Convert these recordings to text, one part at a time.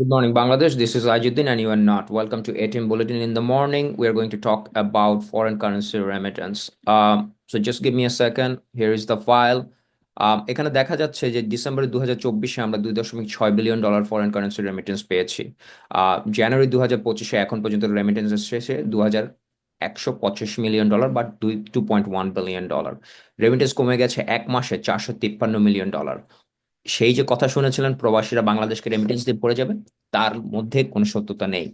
Good morning, Bangladesh. This is Ajuddin, and you are not. Welcome to ATM Bulletin in the morning. We are going to talk about foreign currency remittance. Um, so just give me a second. Here is the file. Um, এখানে দেখা যাচ্ছে যে December দু হাজার আমরা দুই দশমিক ছয় billion dollar foreign currency remittance পেয়েছি জানুয়ারি দু হাজার পঁচিশে এখন পর্যন্ত রেমিটেন্স এসেছে দু হাজার একশো পঁচিশ মিলিয়ন ডলার বা দুই two point one billion dollar remittance কমে গেছে এক মাসে চারশো তিপ্পান্ন মিলিয়ন ডলার সেই যে কথা শুনেছিলেন প্রবাসীরা বাংলাদেশকে রেমিটেন্স দিয়ে পড়ে যাবে, তার মধ্যে কোনো সত্যতা নেই।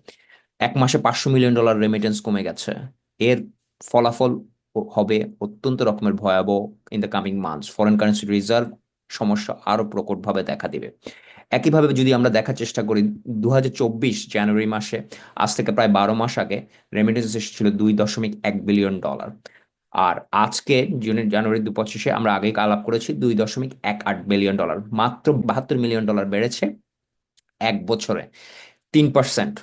এক মাসে পাঁচশো মিলিয়ন ডলার রেমিটেন্স কমে গেছে। এর ফলাফল হবে অত্যন্ত রকমের ভয়াবহ in the coming months foreign currency reserve সমস্যা আরও প্রকটভাবে দেখা দিবে। একইভাবে যদি আমরা দেখার চেষ্টা করি দু হাজার চব্বিশ জানুয়ারি মাসে, আজ থেকে প্রায় বারো মাস আগে রেমিটেন্স এসেছিল দুই দশমিক এক বিলিয়ন ডলার আর আজকে জুনের জানুয়ারি দু পঁচিশে আমরা আগেই আলাপ করেছি, দুই দশমিক এক আট বিলিয়ন ডলার মাত্র বাহাত্তর মিলিয়ন ডলার বেড়েছে এক বছরে। তিন পার্সেন্ট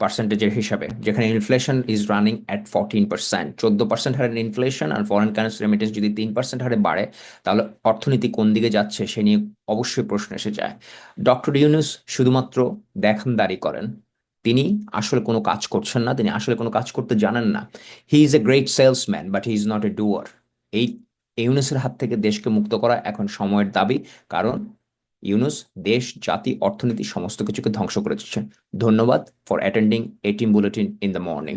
পার্সেন্টেজের হিসাবে, যেখানে inflation is running at fourteen percent চোদ্দ পার্সেন্ট হারে ইনফ্লেশন আর ফরেন কারেন্সি রেমিটেন্স যদি তিন পার্সেন্ট হারে বাড়ে, তাহলে অর্থনীতি কোন দিকে যাচ্ছে সে নিয়ে অবশ্যই প্রশ্ন এসে যায়। ডক্টর ইউনুস শুধুমাত্র দেখানদারি করেন। তিনি আসলে কোনো কাজ করছেন না, তিনি আসলে কোনো কাজ করতে জানেন না। He is a great salesman but he is not a doer এই ইউনুসের হাত থেকে দেশকে মুক্ত করা এখন সময়ের দাবি, কারণ ইউনুস দেশ, জাতি, অর্থনীতি, সমস্ত কিছুকে ধ্বংস করে দিচ্ছেন ধন্যবাদ for attending ATN bulletin in the morning